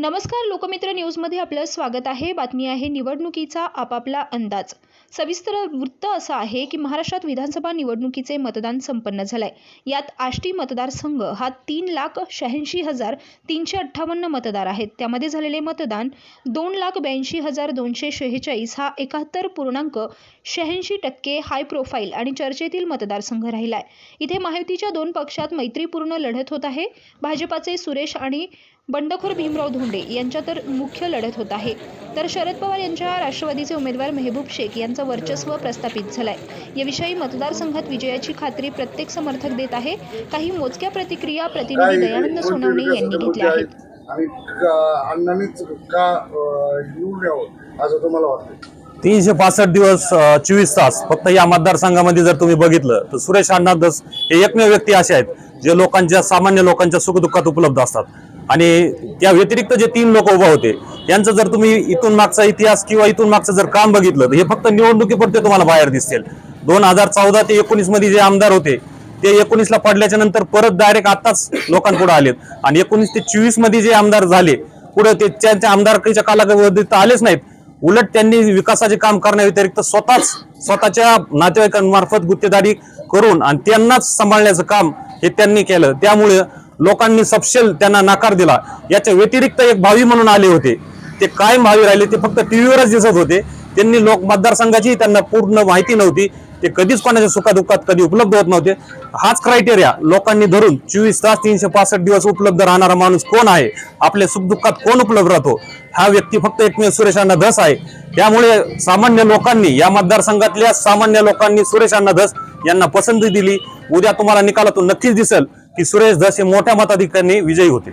नमस्कार लोकमित्र न्यूजमध्ये आपलं स्वागत आहे. बातमी आहे निवडणुकीचा आपापला अंदाज. सविस्तर वृत्त असं आहे की महाराष्ट्रात विधानसभा निवडणुकीचे मतदान संपन्न झालंय. यात आष्टी मतदारसंघ हा तीन लाख शहाऐंशी हजार तीनशे अठ्ठावन्न मतदार आहेत. त्यामध्ये झालेले मतदान दोन लाख ब्याऐंशी हजार दोनशे शेहेचाळीस हा एकाहत्तर पूर्णांक शहाऐंशी टक्के हाय प्रोफाईल आणि चर्चेतील मतदारसंघ राहिलाय. इथे महायुतीच्या दोन पक्षात मैत्रीपूर्ण लढत होत आहे. भाजपाचे सुरेश आणि बंडखोर भीमराव धोंडे यांच्या तर मुख्य लढत होत आहे. तर शरद पवार यांच्या राष्ट्रवादीचे उमेदवार मेहबूब शेख यांचं वर्चस्व प्रस्थापित झालंय. याविषयी मतदारसंघात विजयाची खात्री प्रत्येक समर्थक देत आहे. काही मोजक्या प्रतिक्रिया प्रतिनिधी दयानंद सोनवणे यांनी घेतल्या आहेत. आणि का- अण्णांनीच का अं, निवडून यावं असं तुम्हाला वाटतं तीनशे पासष्ट दिवस चोवीस तास फक्त या मतदारसंघामध्ये जर तुम्ही बघितलं तर सुरेश अण्णा दस हे एकमेव व्यक्ती असे आहेत जे लोकांच्या सामान्य लोकांच्या सुखदुःखात उपलब्ध असतात. आणि त्या व्यतिरिक्त जे तीन लोक उभा होते यांचं जर तुम्ही इथून मागचा इतिहास किंवा इथून मागचं जर काम बघितलं तर हे फक्त निवडणुकीपुरते तुम्हाला बाहेर दिसतील दोन हजार चौदा ते एकोणीसमध्ये जे आमदार होते ते एकोणीसला पडल्याच्या नंतर परत डायरेक्ट आताच लोकांपुढे आलेत. आणि एकोणीस ते चोवीसमध्ये जे आमदार झाले पुढे ते त्यांच्या आमदारकीच्या कालावधीत आलेच नाहीत. उलट त्यांनी विकासाचे काम करण्याव्यतिरिक्त स्वतःच स्वतःच्या नातेवाईकांमार्फत गुत्तेदारी करून आणि त्यांनाच सांभाळण्याचं काम हे त्यांनी केलं. त्यामुळे लोकांनी सपशेल त्यांना नकार दिला. याच्या व्यतिरिक्त एक भावी म्हणून आले होते. ते कायम भावी राहिले ते फक्त टीव्हीवरच दिसत होते. त्यांनी लोक मतदारसंघाची त्यांना पूर्ण माहिती नव्हती. ते कधीच कोणाच्या सुखादुःखात कधी उपलब्ध होत नव्हते. हाच क्रायटेरिया लोकांनी धरून चोवीस तास तीनशे पासष्ट दिवस उपलब्ध राहणारा माणूस कोण आहे? आपल्या सुखदुःखात कोण उपलब्ध राहतो? हा व्यक्ती फक्त एकमेव सुरेशांना धस आहे. त्यामुळे सामान्य लोकांनी या मतदारसंघातल्या सामान्य लोकांनी सुरेशांना धस यांना पसंती दिली. उद्या तुम्हाला निकालातून नक्कीच दिसेल. की सुरेश धस हे मोठ्या मताधिकाऱ्यांनी विजयी होते.